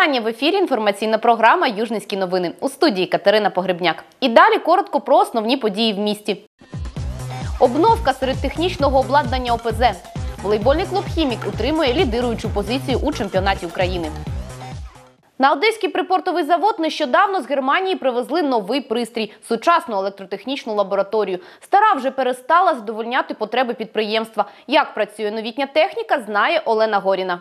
Вітання в ефірі. Інформаційна програма Южницькі новини у студії Катерина Погребняк. І далі коротко про основні події в місті. Обновка серед технічного обладнання ОПЗ. Волейбольний клуб Хімік утримує лідируючу позицію у чемпіонаті України. На Одеський припортовий завод нещодавно з Германії привезли новий пристрій сучасну електротехнічну лабораторію. Стара вже перестала задовольняти потреби підприємства. Як працює новітня техніка, знає Олена Горіна.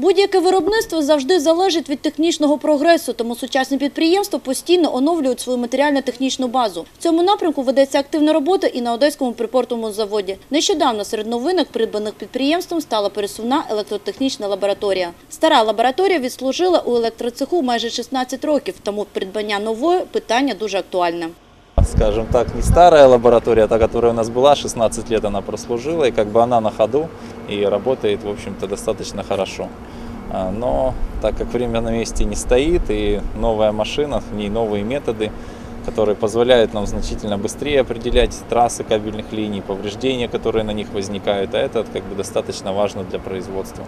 Будь-яке виробництво завжди залежить від технічного прогресу, тому сучасні підприємства постійно оновлюють свою матеріально-технічну базу. В цьому напрямку ведеться активна робота і на Одеському припортовому заводі. Нещодавно серед новинок, придбаних підприємством, стала пересувна електротехнічна лабораторія. Стара лабораторія відслужила у електроцеху майже 16 років, тому придбання нової – питання дуже актуальне. Скажем так, не старая лаборатория, а та, которая у нас была, 16 лет она прослужила, и как бы она на ходу и работает, в общем-то, достаточно хорошо. А, Но так как время на месте не стоит, и новая машина, в ней новые методы, которые позволяют нам значительно быстрее определять трассы кабельных линий, повреждения, которые на них возникают, а это как бы достаточно важно для производства.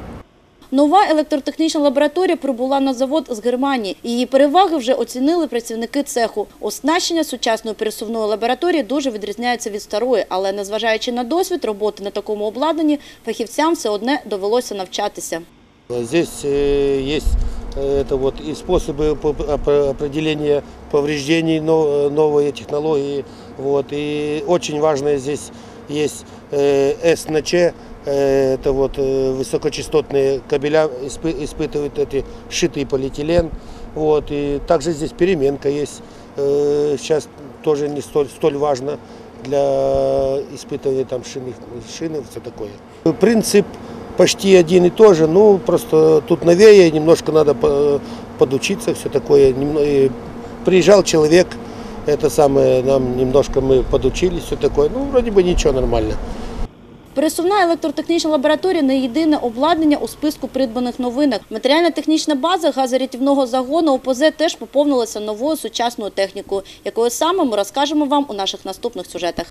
Нова електротехнічна лабораторія прибула на завод з Германії. Її переваги вже оцінили працівники цеху. Оснащення сучасної пересувної лабораторії дуже відрізняється від старої, але незважаючи на досвід роботи на такому обладнанні, фахівцям все одне довелося навчатися. Здесь э, есть э, это вот и способы по- опро- определения повреждений, но- новые технологии. Вот. И очень важное здесь есть э, S на Ч, э, это вот э, высокочастотные кабеля испы- испытывают эти шитый полиэтилен. Вот. И также здесь переменка есть. Э, Сейчас тоже не столь, столь важно для испытывания там шины, шины, все такое. Принцип почти один и тот же, ну просто тут новее, немножко надо по- подучиться, все такое. Приезжал человек, это самое, нам немножко мы подучились, все такое, ну вроде бы ничего, нормально. Пересувна електротехнічна лабораторія не єдине обладнання у списку придбаних новинок. Матеріально-технічна база газорятівного загону ОПЗ теж поповнилася новою сучасною технікою, якою саме ми розкажемо вам у наших наступних сюжетах.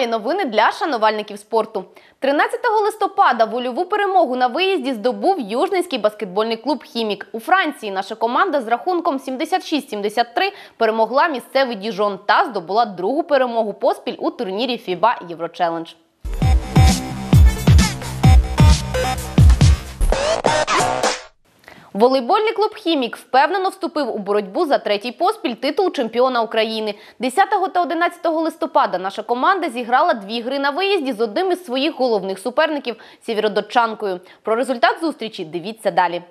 Далі новини для шанувальників спорту. 13 листопада вольову перемогу на виїзді здобув Южницький баскетбольний клуб Хімік. У Франції наша команда з рахунком 76-73 перемогла місцевий Діжон та здобула другу перемогу поспіль у турнірі FIBA Єврочелендж. Волейбольний клуб Хімік впевнено вступив у боротьбу за третій поспіль титул чемпіона України. 10 та 11 листопада наша команда зіграла дві гри на виїзді з одним із своїх головних суперників сєвєродочанкою. Про результат зустрічі дивіться далі.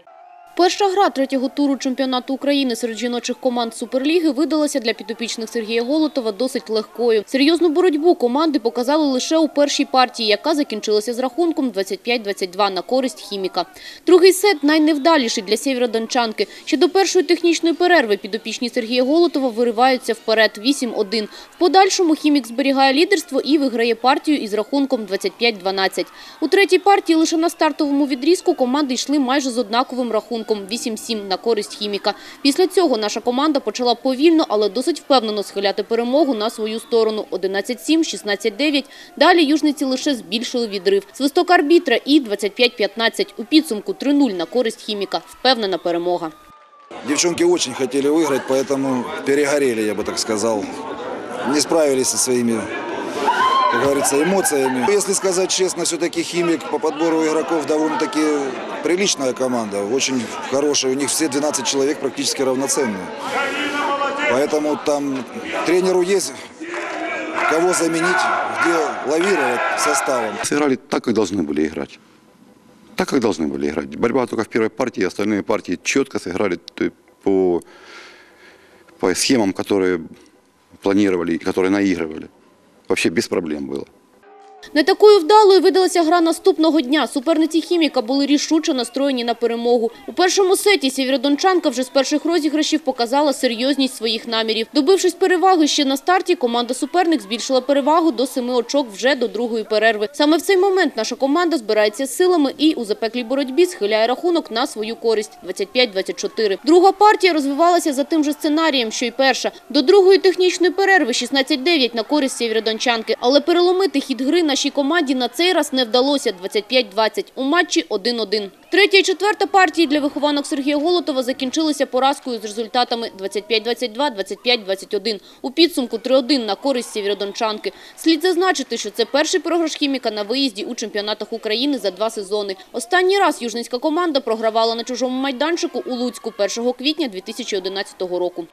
Перша гра третього туру чемпіонату України серед жіночих команд Суперліги видалася для підопічних Сергія Голотова досить легкою. Серйозну боротьбу команди показали лише у першій партії, яка закінчилася з рахунком 25-22 на користь хіміка. Другий сет найневдаліший для сєвєродончанки. Ще до першої технічної перерви підопічні Сергія Голотова вириваються вперед 8-1. В подальшому хімік зберігає лідерство і виграє партію із рахунком 25-12. У третій партії лише на стартовому відрізку команди йшли майже з однаковим рахунком 8-7 на користь хіміка. Після цього наша команда почала повільно, але досить впевнено схиляти перемогу на свою сторону 11-7, 16-9. Далі южниці лише збільшили відрив. Свисток арбітра і 25-15. У підсумку 3-0 на користь хіміка. Впевнена перемога. Девчонки очень хотели выиграть, поэтому перегорели, я бы так сказал. Не справились со своими, как говорится, эмоциями. Если сказать честно, все-таки «Химик» по подбору игроков довольно-таки приличная команда. Очень хорошая. У них все 12 человек практически равноценные. Поэтому там тренеру есть кого заменить, где лавировать составом. Сыграли так, как должны были играть. Так, как должны были играть. Борьба только в первой партии, остальные партии четко сыграли по, по схемам, которые планировали и которые наигрывали. Вообще без проблем было. Не такою вдалою видалася гра наступного дня. Суперниці хіміка були рішуче настроєні на перемогу. У першому сеті сєвєродончанка вже з перших розіграшів показала серйозність своїх намірів. Добившись переваги ще на старті, команда суперник збільшила перевагу до семи очок вже до другої перерви. Саме в цей момент наша команда збирається силами і у запеклій боротьбі схиляє рахунок на свою користь – 25-24. Друга партія розвивалася за тим же сценарієм, що й перша. До другої технічної перерви 16-9 на користь сєвєродончанки. Але переломити хід гри нашій команді на цей раз не вдалося – 25-20. У матчі 1-1. Третя і четверта партії для вихованок Сергія Голотова закінчилися поразкою з результатами 25-22, 25-21. У підсумку 3-1 на користь сєвєродончанки. Слід зазначити, що це перший програш хіміка на виїзді у чемпіонатах України за два сезони. Останній раз южницька команда програвала на чужому майданчику у Луцьку 1 квітня 2011 року.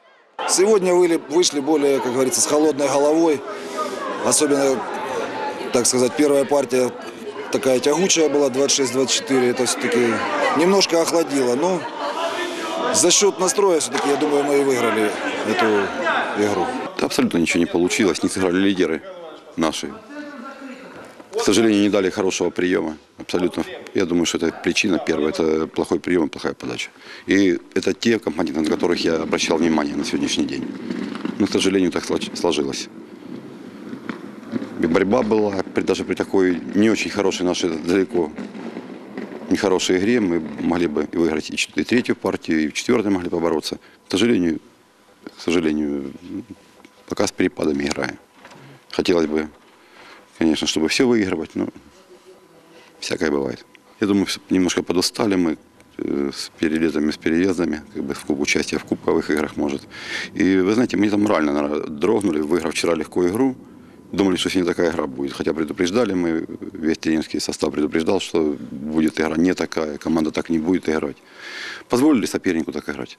Сегодня вышли более, как говорится, с холодной головой. Особенно, так сказать, первая партия такая тягучая была, 26-24. Это все-таки немножко охладило. Но за счет настроя все-таки, я думаю, мы и выиграли эту игру. Да абсолютно ничего не получилось, не сыграли лидеры наши. К сожалению, не дали хорошего приема. Абсолютно. Я думаю, что это причина первая. Это плохой прием плохая подача. И это те компоненты, на которых я обращал внимание на сегодняшний день. Но, к сожалению, так слож- сложилось. Борьба была, даже при такой не очень хорошей нашей далеко нехорошей игре мы могли бы и выиграть и, третью партию, и в четвертой могли побороться. К сожалению, к сожалению, пока с перепадами играем. Хотелось бы, конечно, чтобы все выигрывать, но всякое бывает. Я думаю, немножко подустали мы э, с перелетами, с переездами, как бы в куб, участие в кубковых играх может. И вы знаете, мы там морально наверное, дрогнули, выиграв вчера легко игру. Думали, что сегодня такая игра будет. Хотя предупреждали мы, весь тренерский состав предупреждал, что будет игра не такая, команда так не будет играть. Позволили сопернику так играть.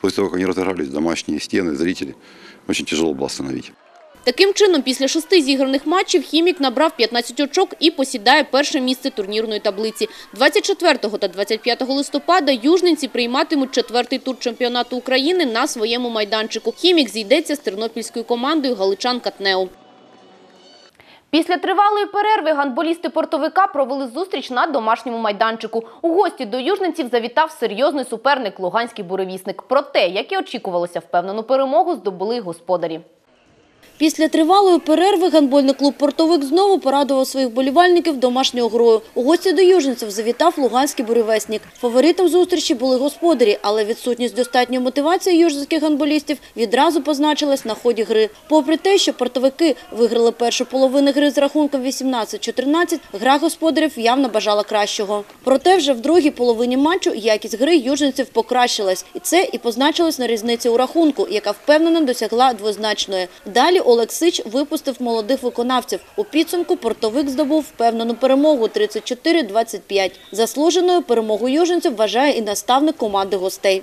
После того, как они разыгрались, домашние стены, зрители, очень тяжело было остановить. Таким чином, після шести зіграних матчів «Хімік» набрав 15 очок і посідає перше місце турнірної таблиці. 24 та 25 листопада южниці прийматимуть четвертий тур чемпіонату України на своєму майданчику. «Хімік» зійдеться з тернопільською командою «Галичан Катнеу». Після тривалої перерви гандболісти портовика провели зустріч на домашньому майданчику. У гості до южниців завітав серйозний суперник Луганський буревісник. Проте, як і очікувалося, впевнену перемогу здобули господарі. Після тривалої перерви гандбольний клуб «Портовик» знову порадував своїх болівальників домашньою грою. У гості до южниців завітав Луганський буревестник. Фаворитом зустрічі були господарі, але відсутність достатньої мотивації южницьких гандболістів відразу позначилась на ході гри. Попри те, що портовики виграли першу половину гри з рахунком 18-14, гра господарів явно бажала кращого. Проте вже в другій половині матчу якість гри южниців покращилась. І це і позначилось на різниці у рахунку, яка впевнено досягла двозначної. Далі Олексич випустив молодих виконавців. У підсумку портовик здобув впевнену перемогу 34-25. Заслуженою перемогу южинців вважає і наставник команди гостей.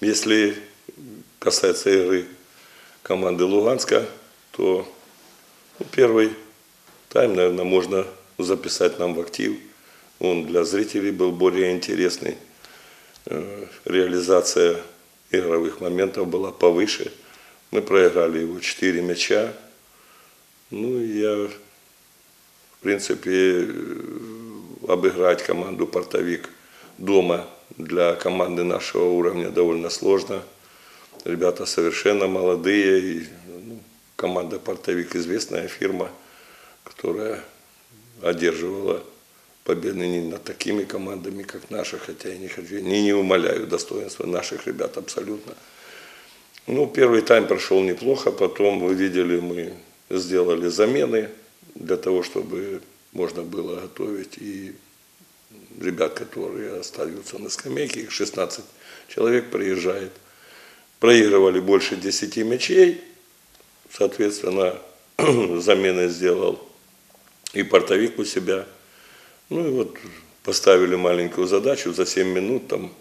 Если касается игры команды Луганска, то ну, первый тайм, наверное, можно записать нам в актив. Он для зрителей был более интересный. Э, Реализация игровых моментов была повыше. Мы проиграли его 4 мяча. Ну, я, в принципе, э, обыграть команду «Портовик» дома для команды нашего уровня довольно сложно. Ребята совершенно молодые. И, ну, команда «Портовик» известная фирма, которая одерживала победы не над такими командами, как наши, хотя я не хочу, не, не умоляю достоинства наших ребят абсолютно. Ну, первый тайм прошел неплохо, потом, вы видели, мы сделали замены для того, чтобы можно было готовить и ребят, которые остаются на скамейке, их 16 человек приезжает. Проигрывали больше 10 мячей, соответственно, замены сделал и портовик у себя. Ну и вот поставили маленькую задачу за 7 минут там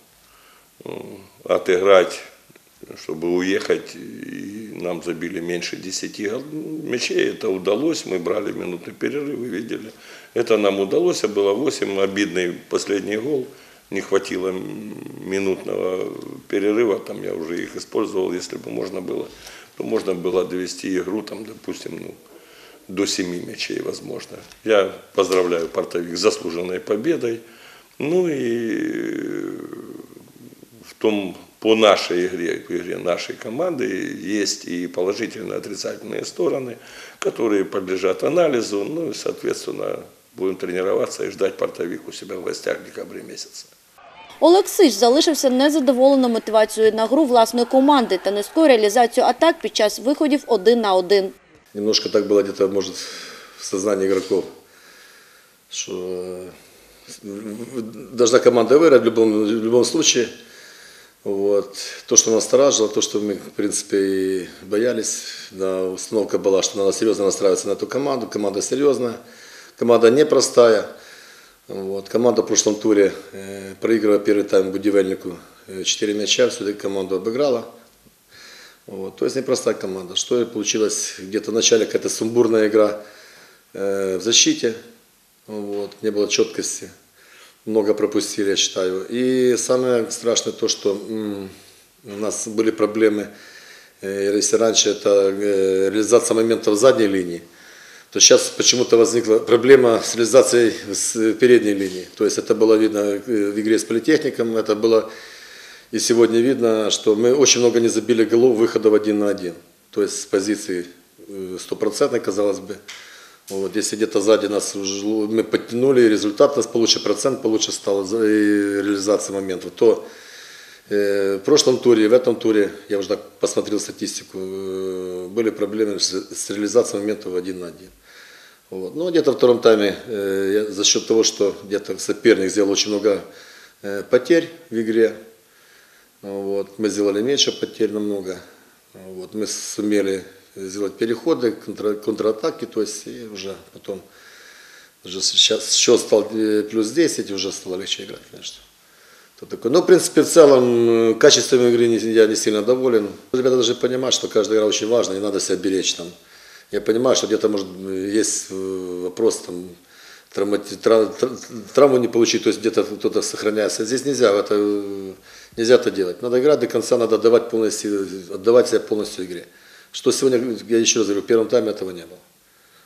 отыграть, чтобы уехать, и нам забили меньше 10 гол- мячей. Это удалось, мы брали минутный перерыв, вы видели. Это нам удалось, а было 8, обидный последний гол. Не хватило минутного перерыва, там я уже их использовал, если бы можно было, то можно было довести игру, там, допустим, ну, до 7 мячей, возможно. Я поздравляю Портовик с заслуженной победой. Ну и в том, по нашей игре, по игре нашей команды есть и положительные, и отрицательные стороны, которые подлежат анализу. Ну и, соответственно, будем тренироваться и ждать Портовик у себя в гостях в декабре месяце. Олексич залишився незадоволеним мотивацією на гру власної команди та низькою реалізацією атак під час виходів один на один. Немножко так было где-то, может, в сознании игроков, что э, должна команда выиграть в любом, в любом случае. Вот. То, что нас насторожило, то, что мы, в принципе, и боялись, да, установка была, что надо серьезно настраиваться на эту команду. Команда серьезная, команда непростая. Вот. Команда в прошлом туре, э, проигрывая первый тайм Будивельнику, 4 мяча, все-таки команду обыграла. Вот, то есть непростая команда. Что и получилось где-то в начале какая-то сумбурная игра э, в защите. Вот, не было четкости. Много пропустили, я считаю. И самое страшное то, что у нас были проблемы, э, если раньше это э, реализация моментов задней линии, то сейчас почему-то возникла проблема с реализацией с передней линии. То есть это было видно э, в игре с политехником, это было и сегодня видно, что мы очень много не забили голов выхода в один на один. То есть с позиции стопроцентной, казалось бы. Вот, если где-то сзади нас мы подтянули, результат у нас получше, процент получше стал реализация моментов, то э, в прошлом туре в этом туре, я уже так посмотрел статистику, э, были проблемы с, реализацией моментов один на один. Вот. Но где-то во втором тайме, э, за счет того, что где-то соперник сделал очень много э, потерь в игре, вот. Мы сделали меньше потерь намного. Вот. Мы сумели сделать переходы, контра- контратаки, то есть и уже потом уже сейчас счет стал э, плюс 10, и уже стало легче играть, конечно. То такое. Но, в принципе, в целом, э, качеством игры я не сильно доволен. Ребята должны понимать, что каждая игра очень важна, не надо себя беречь там. Я понимаю, что где-то, может, есть э, вопрос, там, травмати- тра- тра- травму не получить, то есть где-то кто-то сохраняется. Здесь нельзя, это, нельзя это делать. Надо играть до конца, надо отдавать, полностью, отдавать себя полностью игре. Что сегодня, я еще раз говорю, в первом тайме этого не было.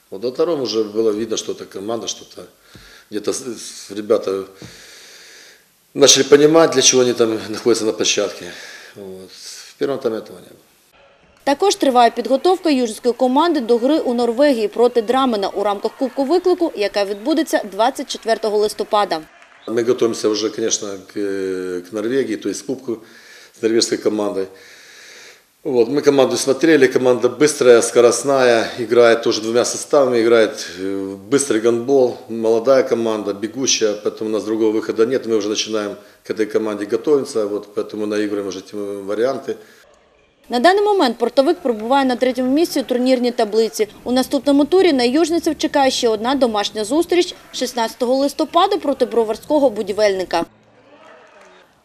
Вот во втором уже было видно, что это команда, что-то где-то с- с- ребята начали понимать, для чего они там находятся на площадке. Вот. В первом тайме этого не было. Також триває підготовка южської команди до гри у Норвегії проти Драмена у рамках Кубку виклику, яка відбудеться 24 листопада. Мы готовимся уже, конечно, к, э, к Норвегии, то есть к кубку с норвежской командой. Вот, мы команду смотрели, команда быстрая, скоростная, играет тоже двумя составами, играет э, быстрый гандбол, молодая команда, бегущая, поэтому у нас другого выхода нет, мы уже начинаем к этой команде готовиться, вот, поэтому наигрываем уже эти варианты. На даний момент портовик перебуває на третьому місці у турнірній таблиці. У наступному турі на южниців чекає ще одна домашня зустріч 16 листопада проти броварського будівельника.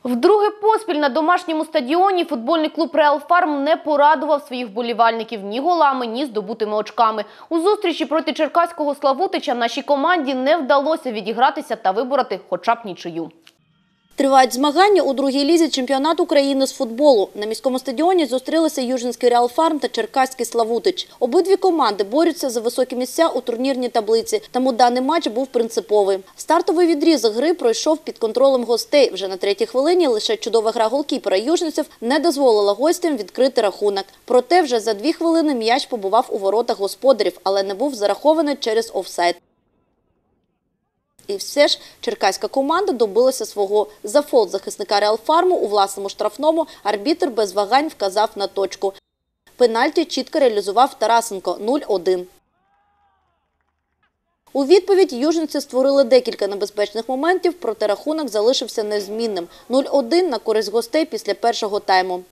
Вдруге поспіль на домашньому стадіоні футбольний клуб Реал Фарм не порадував своїх вболівальників ні голами, ні здобутими очками. У зустрічі проти черкаського Славутича нашій команді не вдалося відігратися та вибороти хоча б нічию. Тривають змагання у другій лізі чемпіонату України з футболу. На міському стадіоні зустрілися Южинський Реал Фарм та Черкаський Славутич. Обидві команди борються за високі місця у турнірній таблиці, тому даний матч був принциповий. Стартовий відрізок гри пройшов під контролем гостей. Вже на третій хвилині лише чудова гра голкіпера южниців не дозволила гостям відкрити рахунок. Проте вже за дві хвилини м'яч побував у воротах господарів, але не був зарахований через офсайд. І все ж черкаська команда добилася свого за фол захисника Реалфарму у власному штрафному. Арбітр без вагань вказав на точку. Пенальті чітко реалізував Тарасенко 0-1. У відповідь южниці створили декілька небезпечних моментів, проте рахунок залишився незмінним. 0-1 на користь гостей після першого тайму.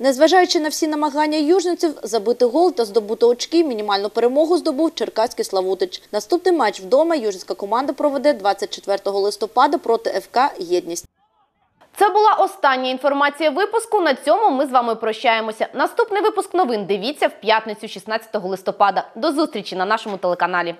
Незважаючи на всі намагання южниців забити гол та здобути очки, мінімальну перемогу здобув Черкаський Славутич. Наступний матч вдома южницька команда проведе 24 листопада проти ФК «Єдність». Це була остання інформація випуску. На цьому ми з вами прощаємося. Наступний випуск новин дивіться в п'ятницю, 16 листопада. До зустрічі на нашому телеканалі.